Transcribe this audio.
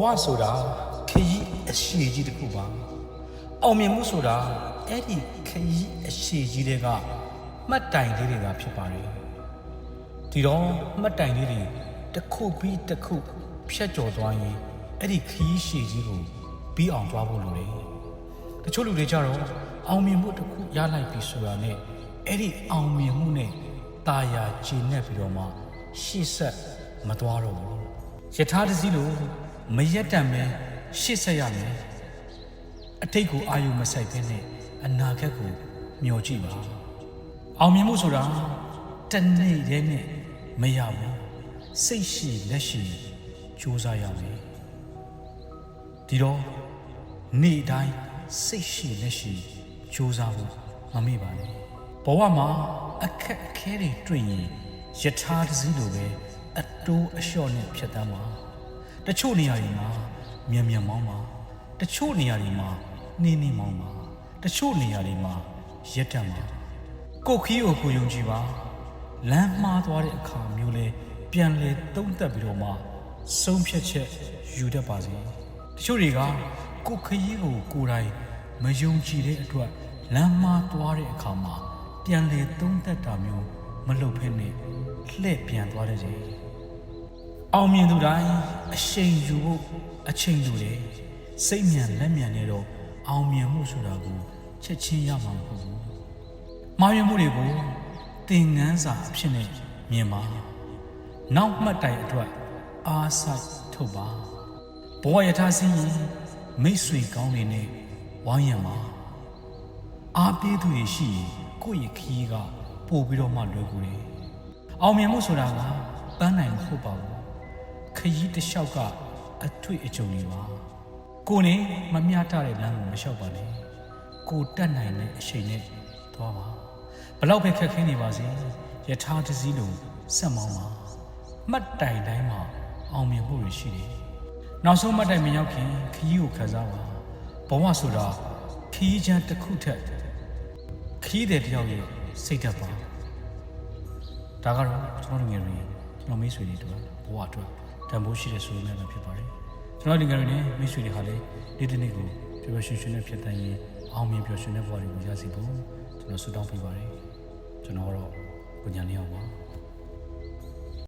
ဝဆိုတာခရီးအရှိကြီးတစ်ခုပါအောင်မြင်မှုဆိုတာအဲ့ဒီခရီးအရှိကြီးတွေကမှတ်တိုင်လေးတွေကဖြစ်ပါတယ်ဒီတော့မှတ်တိုင်လေးတွေတစ်ခုပြီးတစ်ခုဖြတ်ကျော်သွားရင်အဲ့ဒီခရီးရှိကြီးကိုပြီးအောင်သွားဖို့လိုတယ်တချို့လူတွေကြတော့အောင်မြင်မှုတစ်ခုရလိုက်ပြီဆိုတာနဲ့အဲ့ဒီအောင်မြင်မှုနဲ့ตาယာကျဉ်နဲ့ပြီးတော့မှရှေ့ဆက်မသွားတော့ဘူးယထာတစည်းလို့ မရက်တံပဲရှေ့ဆက်ရမယ်အတိတ်ကိုအာယုံမဆိုင်ဘဲနဲ့အနာဂတ်ကိုမျှော်ကြည့်ပါအောင်မြင်မှုဆိုတာတနေ့တည်းနဲ့မရဘူးစိတ်ရှိလက်ရှိကြိုးစားရမယ်ဒီတော့နေ့တိုင်းစိတ်ရှိလက်ရှိကြိုးစားဖို့မမေ့ပါနဲ့ဘဝမှာအခက်အခဲတွေတွေ့ရင်ယထာတစည်းလိုပဲအတိုးအလျှော့နဲ့ဖြတ်တန်းပါ တချို့နေရာတွေမှာမြန်မြန်မောင်းပါတချို့နေရာတွေမှာနှင်းနှင်းမောင်းပါတချို့နေရာတွေမှာရက်တံပါကိုယ်ခီးကိုကိုယ်ယုံကြည်ပါလမ်းမှားသွားတဲ့အခါမျိုးလဲပြန်လဲသုံးသက်ပြီးတော့မှဆုံးဖြတ်ချက်ယူတတ်ပါစေတချို့တွေကကိုယ်ခရီးကိုကိုယ်တိုင်မယုံကြည်တဲ့အတွက်လမ်းမှားသွားတဲ့အခါမှာပြန်လဲသုံးသက်တာမျိုးမလုပ်ဖ ೇನೆ လှည့်ပြန်သွားတတ်တယ် အောင်မြင်သူတိုင်းအရှိန်ယူဖို့အချိန်လိုတယ်စိတ်မြန်လက်မြန်နဲ့တော့အောင်မြင်မှုဆိုတာကိုချက်ချင်းရမှာမဟုတ်ဘူးမှားယွင်းမှုတွေကိုသင်ငန်းစာအဖြစ်နဲ့မြင်ပါနောက်မှတ်တိုင်အတွက်အားဆိုင်ထုတ်ပါဘဝယထာစင်းရင်မိတ်ဆွေကောင်းတွေနဲ့ဝိုင်းရံပါအားပေးသူတွေရှိရင်ကိုယ့်ရဲ့ခီးကပို့ပြီးတော့မှလွယ်ကူတယ်အောင်မြင်မှုဆိုတာကပန်းနိုင်မဟုတ်ပါဘူး ခရီးတစ်လျှောက်ကအထွေအကြုံတွေပါကိုနေမမျှတတဲ့လမ်းကိုမလျှောက်ပါနဲ့ကိုတက်နိုင်တဲ့အချိန်နဲ့သွားပါဘလောက်ပဲခက်ခဲနေပါစေယထာတစည်းလိုဆက်မောင်းပါမှတ်တိုင်တိုင်းမှာအောင်မြင်မှုတွေရှိတယ်နောက်ဆုံးမှတ်တိုင်မရောက်ခင်ခရီးကိုခံစားပါဘဝဆိုတာခရီးချမ်းတစ်ခုထက်ခရီးတဲ့တယောက်ရဲ့စိတ်ဓာတ်ပါဒါကတော့ကျွန်တော်တို့ငယ်တွေကျွန်တော်မိတ်ဆွေတွေတို့ဘဝအတွက် တန်ဖိုးရှိတဲ့ဆိုရင်လည်းဖြစ်ပါတယ်ကျွန်တော်ဒီငယ်တွေနဲ့မိတ်ဆွေတွေဟာလည်းဒီတစ်နေ့ကိုပျော်ပျော်ရွှင်ရွှင်နဲ့ဖြစ်တန်ရင်အောင်မြင်ပျော်ရွှင်တဲ့ဘဝတွေကိုရရှိဖို့ကျွန်တော်ဆုတောင်းပေးပါတယ်ကျွန်တော်ကတော့ကိုညာလေးအောင်ပါ